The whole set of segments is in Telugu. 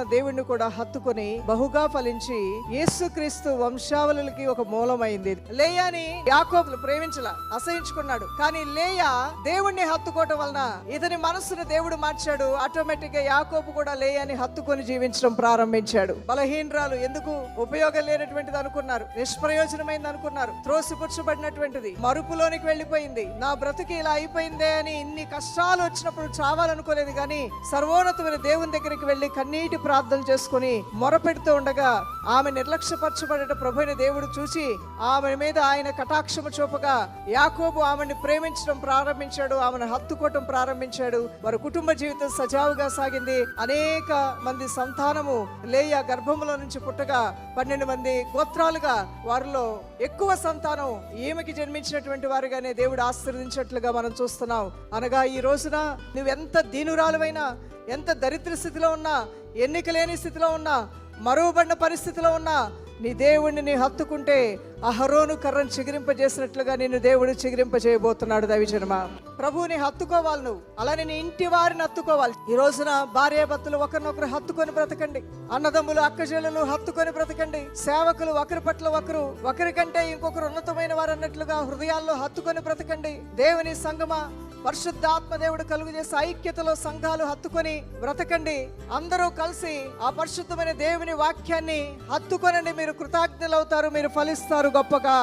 దేవుణ్ణి కూడా హత్తుకొని బహుగా ఫలించి యేసుక్రీస్తు వంశావళులకి ఒక మూలమైంది. లేయాని యాకోబులు ప్రేమించల అసహించుకున్నాడు. కానీ లేయా దేవుణ్ణి హత్తుకోవటం వలన ఇతని మనస్సును దేవుడు మార్చాడు. ఆటోమేటిక్గా యాకోబు కూడా లేయాని హత్తుకొని జీవించడం ప్రారంభించాడు. బలహీనరాలు ఎందుకు ఉపయోగం లేనటువంటిది అనుకున్నారు. నిష్ప్రయోజనమైంది అనుకున్నారు. త్రోసిపుచ్చబడినటువంటిది మరుపులోనికి వెళ్ళిపోయింది. నా బ్రతుకి ఇలా అయిపోయిందే అని ఇన్ని కష్టాలు వచ్చినప్పుడు చావాలనుకోలేదు కానీ సర్వోన్నతమైన దేవుని దగ్గరికి వెళ్ళి కన్నీటి ప్రార్థన చేసుకుని మొరపెడుతూ ఉండగా ఆమె నిర్లక్ష్యపరచబడిన ప్రభుని దేవుడు చూసి ఆమె మీద ఆయన కటాక్షము చూపగా యాకోబు ఆమెను ప్రేమించడం ప్రారంభించాడు ఆమెను హత్తుకోవటం ప్రారంభించాడు. వారి కుటుంబ జీవితం సజావుగా సాగింది. అనేక మంది సంతానము లేయ గర్భములో నుంచి పుట్టగా పన్నెండు మంది గోత్రాలుగా వారిలో ఎక్కువ సంతానం ఈమెకి జన్మించినటువంటి వారిగానే దేవుడు ఆశీర్వదించినట్లుగా మనం చూస్తున్నాం. అనగా ఈ రోజున నువ్వెంత దీనురాలువైనా ఎంత దరిద్ర స్థితిలో ఉన్నా ఎన్నిక లేని స్థితిలో ఉన్నా మరువబడిన పరిస్థితిలో ఉన్నా నీ దేవుణ్ణి నీ హత్తుకుంటే అహరోను కర్రను చిగిరింపజేసినట్లుగా నిన్ను దేవుడు చిగిరింపజేయబోతున్నాడు దవిజనమా. ప్రభువుని హత్తుకోవాలి నువ్వు. అలానే నీ ఇంటి వారిని హత్తుకోవాలి. ఈ రోజున భార్య భర్తలు ఒకరినొకరు హత్తుకొని బ్రతకండి. అన్నదమ్ములు అక్కజల్లు హత్తుకొని బ్రతకండి. సేవకులు ఒకరి పట్ల ఒకరు ఒకరికంటే ఇంకొకరు ఉన్నతమైన వారు అన్నట్లుగా హృదయాల్లో హత్తుకొని బ్రతకండి. దేవుని సంగమా పరిశుద్ధాత్మ దేవుడు కలుగు చేసే ఐక్యతలో సంఘాలు హత్తుకొని బ్రతకండి. అందరూ కలిసి ఆ పరిశుద్ధమైన దేవుని వాక్యాన్ని హత్తుకొనండి. మీరు కృతజ్ఞులవుతారు మీరు ఫలిస్తారు గొప్పగా.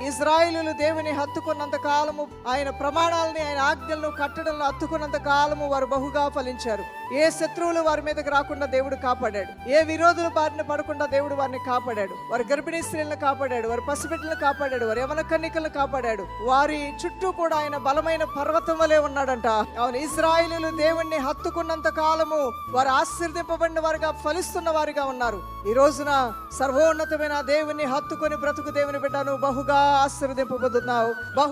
ఇజ్రాయిలు దేవుని హత్తుకున్నంత కాలము ఆయన ప్రమాణాలని ఆయన ఆజ్ఞలను కట్టడలను హత్తుకున్నంత కాలము వారు బహుగా ఫలించారు. ఏ శత్రువులు వారి మీదకి రాకుండా దేవుడు కాపాడాడు. ఏ విరోధుల బారిన పడకుండా దేవుడు వారిని కాపాడాడు. వారి గర్భిణీ స్త్రీలను కాపాడాడు. వారి పసిబిడ్డలను కాపాడాడు. వారి యవన కన్నికలను కాపాడాడు. వారి చుట్టూ కూడా ఆయన బలమైన పర్వతం వలె ఉన్నాడంట. అవును ఇజ్రాయిలు దేవుణ్ణి హత్తుకున్నంత కాలము వారు ఆశీర్దింపబడిన వారిగా ఫలిస్తున్న వారిగా ఉన్నారు. ఈ రోజున సర్వోన్నతమైన దేవుని హత్తుకొని బ్రతుకు దేవుని బిడ్డను బహుగా ආශ්‍රය දෙපොබදනාව